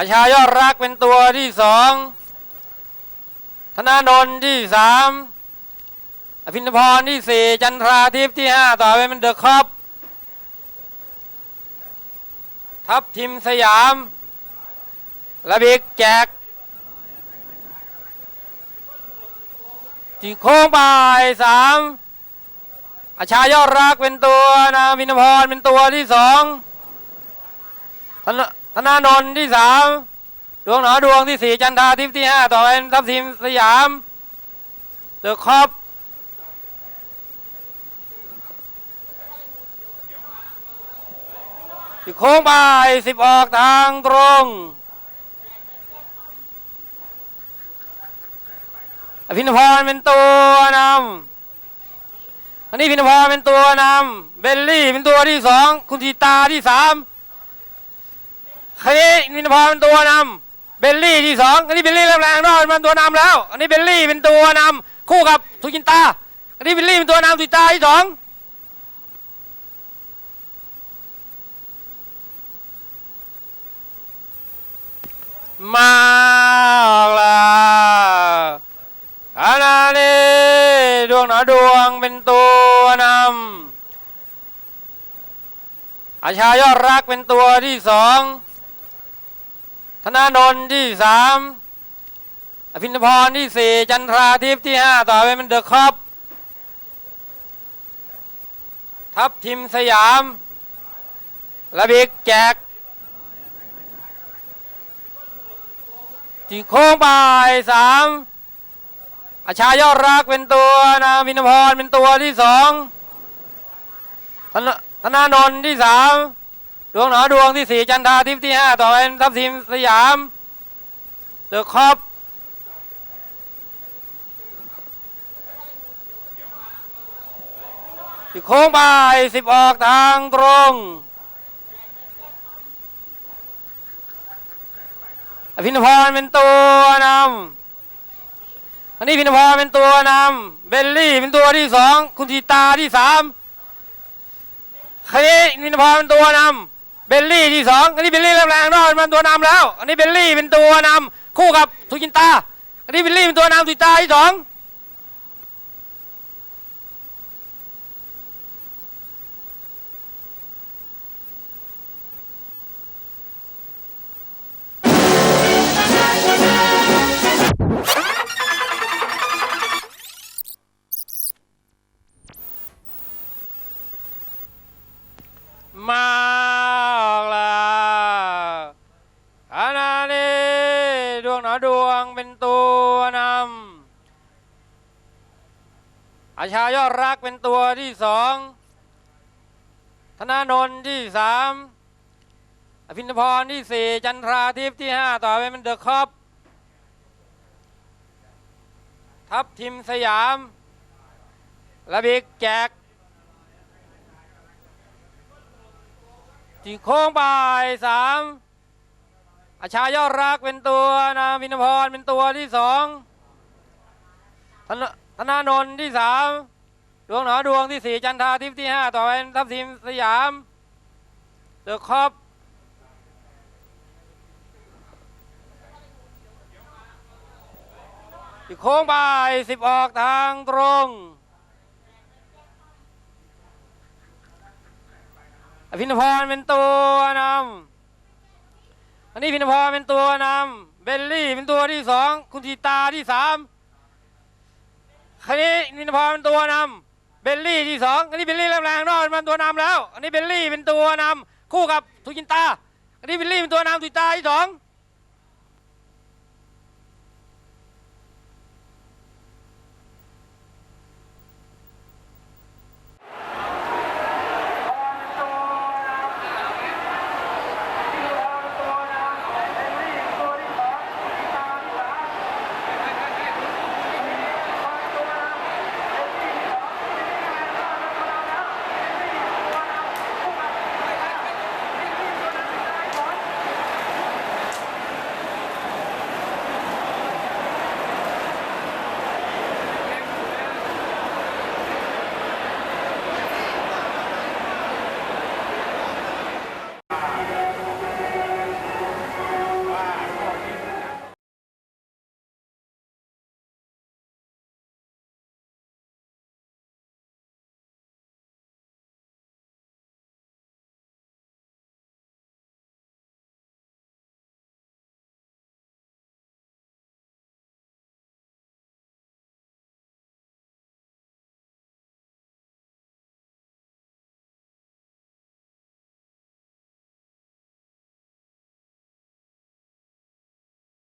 อาชายอดรักเป็นตัวที่สองธนานนที่สามอภินพรที่สี่จันทราทิพย์ที่ห้าต่อไปเป็นเดอะคอปทัพทิมสยามและบิกแจกที่โค้งบ่ายสามอาชายอดรักเป็นตัวนาวินพรเป็นตัวที่สอง ธนธนานนท์ที่สามดวงหนอดวงที่สี่จันทาทิพย์ที่ห้าต่อไปทัพทีมสยามเดอะคอปที่โค้งบ่ายสิบออกทางตรงอภินพรเป็นตัวนำอันนี้พินพรเป็นตัวนำเบลลี่เป็นตัวที่สองคุณทีตาที่สาม คราวนี้พินพรเป็นตัวนำเบลลี่ที่สองอันนี้เบลลี่แรงๆรอดมันตัวนำแล้ว อันนี้เบลลี่เป็นตัวนำคู่กับทุกินตา อันนี้เบลลี่เป็นตัวนำทุกินตาที่สองมาละขณะนี้ดวงหนอดวงเป็นตัวนำอาชายอดรักเป็นตัวที่สอง ธนานนที่สามอภินพรที่สี่จันทราทิพย์ที่ห้าต่อไปเป็นเดอะคอปทัพทิมสยามและบิกแจกที่โค้งบ่ายสามอาชายอดรักเป็นตัวนาวินพรเป็นตัวที่สองธนธนานนท์ที่สาม วงหนอดวงที่สี่จันทราทิพย์ที่ห้าต่อไปทัพทีมสยามเดอะคอปที่โค้งบ่ายสิบออกทางตรงอภินพรเป็นตัวนำอันนี้พินพรเป็นตัวนำเบลลี่เป็นตัวที่สองคุณทีตาที่สามคราวนี้พินพรเป็นตัวนำ เบลลี่ที่สองอันนี้เบลลี่แรงๆรอดมันตัวนำแล้ว อันนี้เบลลี่เป็นตัวนำคู่กับทุกินตา อันนี้เบลลี่เป็นตัวนำทุกินตาที่สอง หนอดวงเป็นตัวนำอาชายอดรักเป็นตัวที่สองธนานนท์ที่สามอภินพรที่สี่จันทราทิพย์ที่ห้าต่อไปเป็นเดอะคอปทัพทิมสยามและบิกแจกที่โค้งบ่ายสาม อาชายอดรักเป็นตัวนาวินพรเป็นตัวที่สองธนธนานนท์ที่สามดวงหนอดวงที่สี่จันทาทิพย์ที่ห้าต่อไปทัพทีมสยามเดอะคอปที่โค้งบ่ายสิบออกทางตรงอภินพรเป็นตัวนำ อันนี้พินพรเป็นตัวนำเบลลี่เป็นตัวที่สองคุณทีตาที่สามคันนี้พินพรเป็นตัวนำเบลลี่ที่สองอันนี้เบลลี่แรงๆรอกมันตัวนำแล้ว อันนี้เบลลี่เป็นตัวนำคู่กับทุกินตาอันนี้เบลลี่เป็นตัวนำทุกินตาที่สอง